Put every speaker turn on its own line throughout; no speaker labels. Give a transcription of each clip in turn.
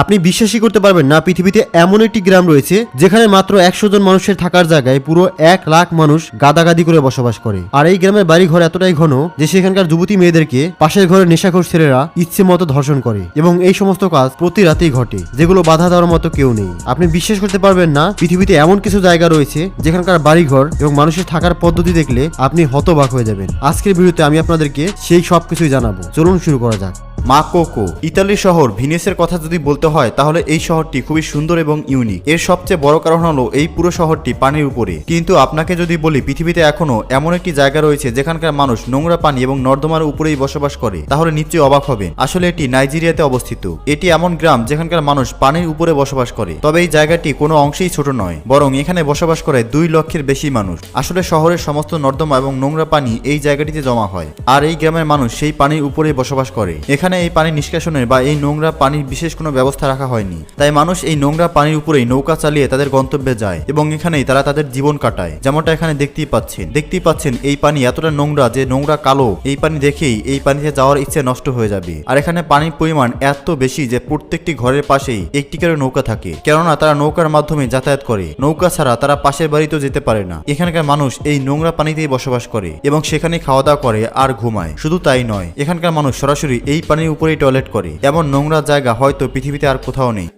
আপনি বিশ্বাসই করতে পারবেন না, পৃথিবীতে এমন একটি গ্রাম রয়েছে যেখানে মাত্র একশো জন মানুষের থাকার জায়গায় পুরো এক লাখ মানুষ গাদাগাদি করে বসবাস করে। আর এই গ্রামের বাড়ি ঘর এতটাই ঘন যে সেখানকার যুবতী মেয়েদেরকে পাশের ঘরের নেশাখোর ছেলেরা ইচ্ছে মতো ধর্ষণ করে এবং এই সমস্ত কাজ প্রতি রাতেই ঘটে, যেগুলো বাধা দেওয়ার মতো কেউ নেই। আপনি বিশ্বাস করতে পারবেন না, পৃথিবীতে এমন কিছু জায়গা রয়েছে যেখানকার বাড়িঘর এবং মানুষের থাকার পদ্ধতি দেখলে আপনি হতবাক হয়ে যাবেন। আজকের ভিডিওতে আমি আপনাদেরকে সেই সব কিছুই জানাব। চলুন শুরু করা যাক।
মাকোকো ইতালির শহর, ভিনিসের কথা যদি বলতে হয়, তাহলে এই শহরটি খুবই সুন্দর এবং ইউনিক। এর সবচেয়ে বড় কারণ হলো এই পুরো শহরটি পানির উপরে। কিন্তু আপনাকে যদি বলি, পৃথিবীতে এখনও এমন একটি জায়গা রয়েছে, যেখানকার মানুষ নোংরা পানি এবং নর্দমার উপরেই বসবাস করে, তাহলে নিশ্চয়ই অবাক হবেন। আসলে এটি নাইজেরিয়াতে অবস্থিত। এটি এমন গ্রাম, যেখানকার মানুষ পানির উপরে বসবাস করে। তবে এই জায়গাটি কোনো অংশেই ছোট নয়, বরং এখানে বসবাস করে দুই লক্ষের বেশি মানুষ। আসলে শহরের সমস্ত নর্দমা এবং নোংরা পানি এই জায়গাটিতে জমা হয়, আর এই গ্রামের মানুষ সেই পানির উপরেই বসবাস করে। এখানে এই পানি নিষ্কাশনের বা এই নোংরা পানির বিশেষ কোনো ব্যবস্থা রাখা হয়নি। তাই মানুষ এই নোংরা পানির উপরেই নৌকা চালিয়ে তাদের গন্তব্যে যায় এবং এখানেই তারা তাদের জীবন কাটায়। যেমনটা এখানে দেখতেই পাচ্ছেন। দেখতেই পাচ্ছেন এই পানি এতটা নোংরা যে নোংরা কালো, এই পানি দেখেই এই পানিতে যাওয়ার ইচ্ছে নষ্ট হয়ে যাবে। আর এখানে পানির পরিমাণ এত বেশি যে প্রত্যেকটি ঘরের পাশেই একটি করে নৌকা থাকে। কেননা তারা নৌকার মাধ্যমে যাতায়াত করে। নৌকা ছাড়া তারা পাশের বাড়িতেও যেতে পারে না। এখানকার মানুষ এই নোংরা পানিতেই বসবাস করে এবং সেখানে খাওয়া দাওয়া করে আর ঘুমায়। শুধু তাই নয়, এখানকার মানুষ সরাসরি এই পানির উপরেই টয়লেট করে। এমন নোংরা জায়গা হয়তো পৃথিবীতে আর কোথাও নেই।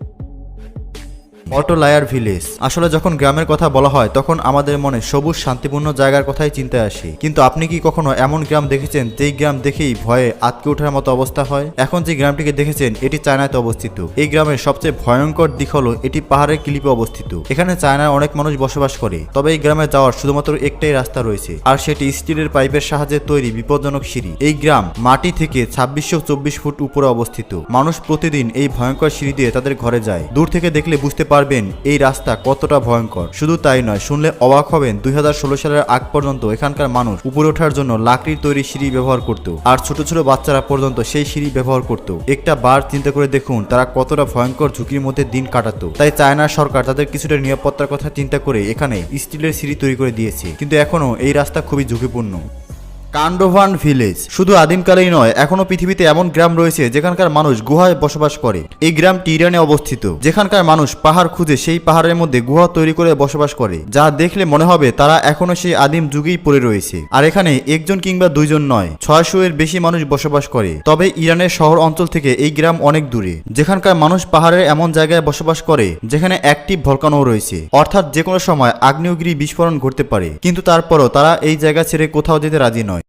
অটো লায়ার ভিলেজ। আসলে যখন গ্রামের কথা বলা হয়, তখন আমাদের মনে সবুজ, শান্তিপূর্ণ জায়গার কথাই চিন্তায় আসে। কিন্তু আপনি কি কখনো এমন গ্রাম দেখেছেন, যেই গ্রাম দেখেই ভয়ে আতকে ওঠার মতো অবস্থা হয়? এখন যে গ্রামটিকে দেখেছেন, এটি চায়নাতে অবস্থিত। এই গ্রামের সবচেয়ে ভয়ঙ্কর দিক হলো, এটি পাহাড়ের ক্লিপে অবস্থিত। এখানে চায়নার অনেক মানুষ বসবাস করে। তবে এই গ্রামে যাওয়ার শুধুমাত্র একটাই রাস্তা রয়েছে, আর সেটি স্টিলের পাইপের সাহায্যে তৈরি বিপজ্জনক সিঁড়ি। এই গ্রাম মাটি থেকে ছাব্বিশশো চব্বিশ ফুট উপরে অবস্থিত। মানুষ প্রতিদিন এই ভয়ঙ্কর সিঁড়ি দিয়ে তাদের ঘরে যায়। দূর থেকে দেখলে বুঝতে পারবেন এই রাস্তা কতটা ভয়ঙ্কর। শুধু তাই নয়, শুনলে অবাক হবেন দুই হাজার ষোলো সালের আগ পর্যন্ত এখানকার মানুষ উপরে ওঠার জন্য লাকড়ির তৈরি সিঁড়ি ব্যবহার করত আর ছোট ছোট বাচ্চারা পর্যন্ত সেই সিঁড়ি ব্যবহার করত। একটা বার চিন্তা করে দেখুন, তারা কতটা ভয়ঙ্কর ঝুঁকির মধ্যে দিন কাটাতো। তাই চায়নার সরকার তাদের কিছুটা নিরাপত্তার কথা চিন্তা করে এখানে স্টিলের সিঁড়ি তৈরি করে দিয়েছে। কিন্তু এখনও এই রাস্তা খুবই ঝুঁকিপূর্ণ। Kandovan village. শুধু আদিমকালেই নয় এখনও পৃথিবীতে এমন গ্রাম রয়েছে যেখানকার মানুষ গুহায় বসবাস করে। এই গ্রামটি ইরানে অবস্থিত। যেখানকার মানুষ পাহাড় খুঁজে সেই পাহাড়ের মধ্যে গুহা তৈরি করে বসবাস করে। যা দেখলে মনে হবে তারা এখনও সেই আদিম যুগেই পড়ে রয়েছে। আর এখানে একজন কিংবা দুইজন নয়, ছয়শো এর বেশি মানুষ বসবাস করে। তবে ইরানের শহর অঞ্চল থেকে এই গ্রাম অনেক দূরে। যেখানকার মানুষ পাহাড়ের এমন জায়গায় বসবাস করে, যেখানে অ্যাক্টিভ ভলকানো রয়েছে। অর্থাৎ যে কোনো সময় আগ্নেয়গিরি বিস্ফোরণ ঘটতে পারে। কিন্তু তারপরও তারা এই জায়গা ছেড়ে কোথাও যেতে রাজি নয়।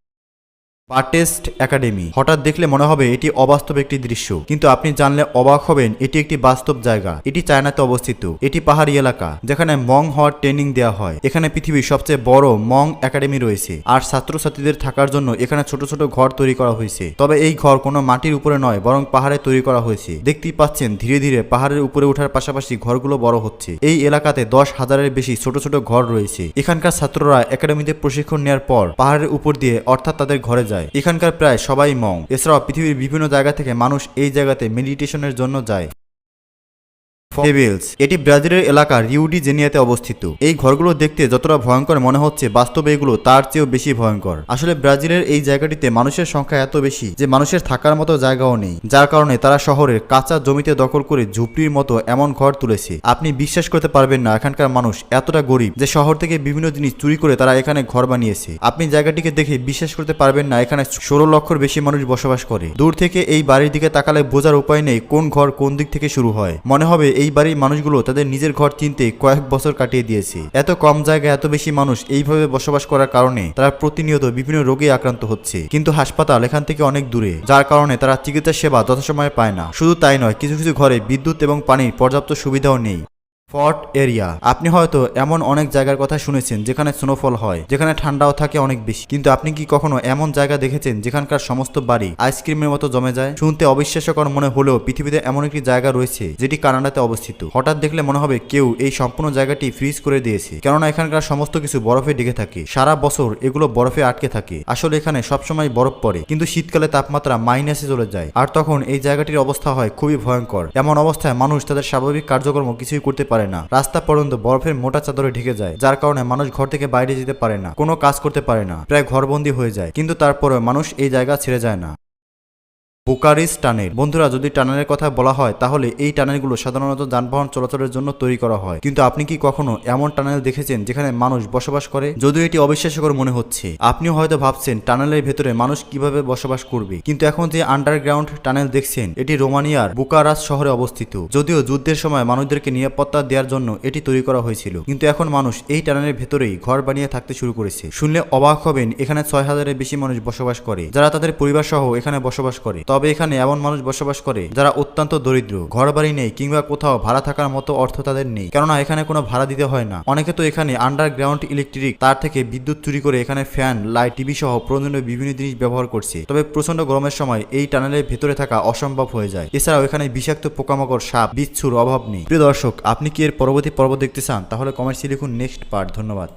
বাটেস্ট একাডেমি। হঠাৎ দেখলে মনে হবে এটি অবাস্তব একটি দৃশ্য। কিন্তু আপনি জানলে অবাক হবেন, এটি একটি বাস্তব জায়গা। এটি চায়নাতে অবস্থিত। এটি পাহাড়ি এলাকা, যেখানে মং হওয়ার ট্রেনিং দেওয়া হয়। এখানে পৃথিবীর সবচেয়ে বড় মং একাডেমি রয়েছে। আর ছাত্রছাত্রীদের থাকার জন্য এখানে ছোট ছোট ঘর তৈরি করা হয়েছে। তবে এই ঘর কোনো মাটির উপরে নয়, বরং পাহাড়ে তৈরি করা হয়েছে। দেখতেই পাচ্ছেন, ধীরে ধীরে পাহাড়ের উপরে ওঠার পাশাপাশি ঘরগুলো বড় হচ্ছে। এই এলাকাতে দশ হাজারের বেশি ছোট ছোট ঘর রয়েছে। এখানকার ছাত্ররা একাডেমিতে প্রশিক্ষণ নেওয়ার পর পাহাড়ের উপর দিয়ে, অর্থাৎ তাদের ঘরে যায়। এখানকার প্রায় সবাই মং। এছাড়াও পৃথিবীর বিভিন্ন জায়গা থেকে মানুষ এই জায়গাতে মেডিটেশনের জন্য যায়। ফেবেলস এটি ব্রাজিলের এলাকা রিউডি জেনিয়াতে অবস্থিত। এই ঘরগুলো দেখতে যতটা ভয়ঙ্কর মনে হচ্ছে, বাস্তবে এগুলো তার চেয়েও বেশি ভয়ঙ্কর। আসলে ব্রাজিলের এই জায়গাটিতে মানুষের সংখ্যা এত বেশি যে মানুষের থাকার মতো জায়গাও নেই, যার কারণে তারা শহরের কাঁচা জমিতে দখল করে ঝুপড়ির মতো এমন ঘর তুলেছে। আপনি বিশ্বাস করতে পারবেন না, এখানকার মানুষ এতটা গরিব যে শহর থেকে বিভিন্ন জিনিস চুরি করে তারা এখানে ঘর বানিয়েছে। আপনি জায়গাটিকে দেখে বিশ্বাস করতে পারবেন না, এখানে ষোলো লক্ষর বেশি মানুষ বসবাস করে। দূর থেকে এই বাড়ির দিকে তাকালে বোঝার উপায় নেই কোন ঘর কোন দিক থেকে শুরু হয়। মনে হবে এই বাড়ির মানুষগুলো তাদের নিজের ঘর চিনতে কয়েক বছর কাটিয়ে দিয়েছে। এত কম জায়গায় এত বেশি মানুষ এইভাবে বসবাস করার কারণে তারা প্রতিনিয়ত বিভিন্ন রোগে আক্রান্ত হচ্ছে। কিন্তু হাসপাতাল এখান থেকে অনেক দূরে, যার কারণে তারা চিকিৎসা সেবা যথাসময়ে পায় না। শুধু তাই নয়, কিছু কিছু ঘরে বিদ্যুৎ এবং পানির পর্যাপ্ত সুবিধাও নেই। Fort area. আপনি হয়তো এমন অনেক জায়গার কথা শুনেছেন যেখানে স্নোফল হয়, যেখানে ঠান্ডাও থাকে অনেক বেশি। কিন্তু আপনি কি কখনো এমন জায়গা দেখেছেন যেখানকার সমস্ত বাড়ি আইসক্রিমের মতো জমে যায়? শুনতে অবিশ্বাস্যকর মনে হলেও পৃথিবীতে এমন একটি জায়গা রয়েছে যেটি কানাডাতে অবস্থিত। হঠাৎ দেখলে মনে হবে কেউ এই সম্পূর্ণ জায়গাটি ফ্রিজ করে দিয়েছে। কেননা এখানকার সমস্ত কিছু বরফে ঢেকে থাকে। সারা বছর এগুলো বরফে আটকে থাকে। আসলে এখানে সবসময় বরফ পড়ে, কিন্তু শীতকালে তাপমাত্রা মাইনাসে চলে যায়। আর তখন এই জায়গাটির অবস্থা হয় খুবই ভয়ঙ্কর। এমন অবস্থায় মানুষ তাদের স্বাভাবিক কার্যক্রম কিছুই করতে পারে না। রাস্তা পর্যন্ত বরফের মোটা চাদরে ঢেকে যায়, যার কারণে মানুষ ঘর থেকে বাইরে যেতে পারে না, কোনো কাজ করতে পারে না, প্রায় ঘরবন্দি হয়ে যায়। কিন্তু তারপরে মানুষ এই জায়গা ছেড়ে যায় না। বুকারিস টানেল। বন্ধুরা, যদি টানেলের কথা বলা হয়, তাহলে এই টানেলগুলো সাধারণত যানবাহন চলাচলের জন্য তৈরি করা হয়। কিন্তু আপনি কি কখনো এমন টানেল দেখেছেন যেখানে মানুষ বসবাস করে? যদিও এটি অবিশ্বাস্যকর মনে হচ্ছে। আপনিও হয়তো ভাবছেন, টানেলের ভেতরে মানুষ কীভাবে বসবাস করবে? কিন্তু এখন যে আন্ডারগ্রাউন্ড টানেল দেখছেন, এটি রোমানিয়ার বুকারাস শহরে অবস্থিত। যদিও যুদ্ধের সময় মানুষদেরকে নিরাপত্তা দেওয়ার জন্য এটি তৈরি করা হয়েছিল, কিন্তু এখন মানুষ এই টানেলের ভেতরেই ঘর বানিয়ে থাকতে শুরু করেছে। শুনলে অবাক হবেন, এখানে ছয় হাজারের বেশি মানুষ বসবাস করে, যারা তাদের পরিবার সহ এখানে বসবাস করে। তবে এখানে এমন মানুষ বসবাস করে যারা অত্যন্ত দরিদ্র ঘর বাড়ি নেই কিংবা কোথাও ভাড়া থাকার মতো অর্থ তাদের নেই। কেননা এখানে কোনো ভাড়া দিতে হয় না। অনেকে তো এখানে আন্ডারগ্রাউন্ড ইলেকট্রিক তার থেকে বিদ্যুৎ চুরি করে এখানে ফ্যান লাইট টিভি সহ প্রয়োজনীয় বিভিন্ন জিনিস ব্যবহার করছে। তবে প্রচণ্ড গরমের সময় এই টানেলের ভেতরে থাকা অসম্ভব হয়ে যায়। এছাড়াও এখানে বিষাক্ত পোকামাকড়, সাপ, বিচ্ছুর অভাব নেই। প্রিয় দর্শক, আপনি কি এর পরবর্তী পর্ব দেখতে চান? তাহলে কমেন্টসে লিখুন নেক্সট পার্ট ধন্যবাদ।